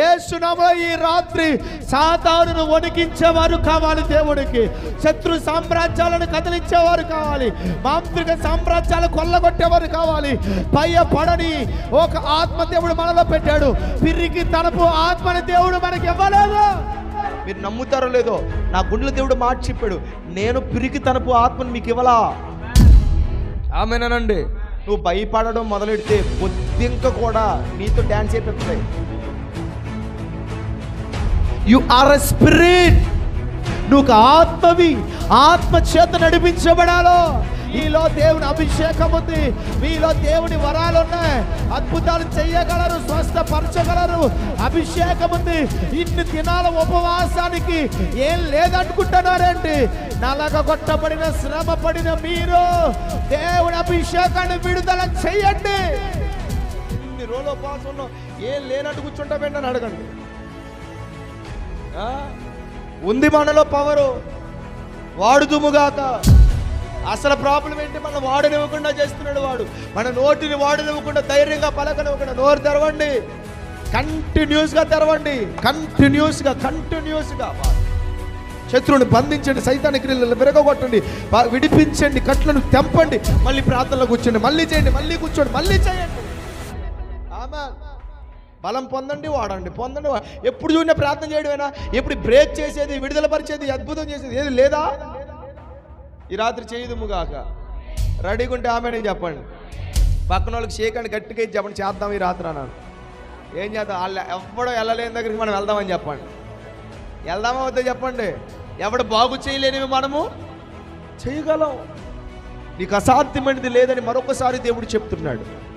ఏసునామో ఈ రాత్రి సాతానును వణికించేవారు కావాలి దేవుడికి శత్రు సామ్రాజ్యాలను కదిలించేవారు కావాలి. మాంత్రిక సామ్రాజ్యాలు కొల్లగొట్టేవారు కావాలి. పయ్య పడని ఒక ఆత్మ దేవుడు మనలో పెట్టాడు. పిరికి తనపు ఆత్మని దేవుడు మనకి ఇవ్వలేదు. మీరు నమ్ముతారో లేదో నా గుండెల దేవుడు మాట చెప్పాడు. నేను పిరికి తనపు ఆత్మను మీకు ఇవ్వలా? ఆమెనండి నువ్వు భయపడడం మొదలెడితే పొద్దుంక కూడా నీతో డ్యాన్స్ అయిపోతాయి యు ఆర్ ఎ స్పిరిట్ నువ్వు ఒక ఆత్మవి. ఆత్మ చేత నడిపించబడాలో. మీలో దేవుని అభిషేకం ఉంది. మీలో దేవుని వరాలు ఉన్నాయి. అద్భుతాలు చేయగలరు స్వస్థపరచగలరు. అభిషేకం ఉంది. ఇన్ని దినాల ఉపవాసానికి ఏం లేదనుకుంటున్నారేంటి నలగొట్టబడిన శ్రమ పడిన మీరు దేవుని అభిషేకాన్ని విడుదల చెయ్యండి ఇన్ని రోజుల ఉపవాసంలో ఏం లేనట్టు కూర్చుంటామేంటని అడగండి. ఉంది మనలో పవరు వాడుదుముగాక అసలు ప్రాబ్లం ఏంటి? మనం వాడనివ్వకుండా చేస్తున్నాడు వాడు. మన నోటిని వాడనివ్వకుండా ధైర్యంగా పలకనివ్వకుండా నోరు తెరవండి. కంటిన్యూస్గా తెరవండి. కంటిన్యూస్గా కంటిన్యూస్గా శత్రువుని బంధించండి సైతాన్ని క్రియలు విరగొట్టండి విడిపించండి కట్లను తెంపండి మళ్ళీ ప్రార్థనలో కూర్చోండి మళ్ళీ చేయండి మళ్ళీ కూర్చోండి మళ్ళీ చేయండి. ఆమె బలం పొందండి వాడండి. పొందండి ఎప్పుడు చూడినా ప్రార్థన చేయడమేనా? ఎప్పుడు బ్రేక్ చేసేది విడుదల పరిచేది అద్భుతం చేసేది ఏది లేదా? ఈ రాత్రి చేయదుముగాక రెడీగా ఉంటే ఆమె చెప్పండి. పక్కన వాళ్ళకి షేక్ అని గట్టిగా ఇచ్చి చెప్పండి చేద్దాం ఈ రాత్రి అన్నాను. ఏం చేద్దాం? వాళ్ళు ఎవడో వెళ్ళలేని దగ్గరికి మనం వెళ్దామని చెప్పండి. వెళ్దామా వద్దా చెప్పండి? ఎవడు బాగు చేయలేనివి మనము చేయగలం. నీకు అసాధ్యమైనది లేదని మరొకసారి దేవుడు చెప్తున్నాడు.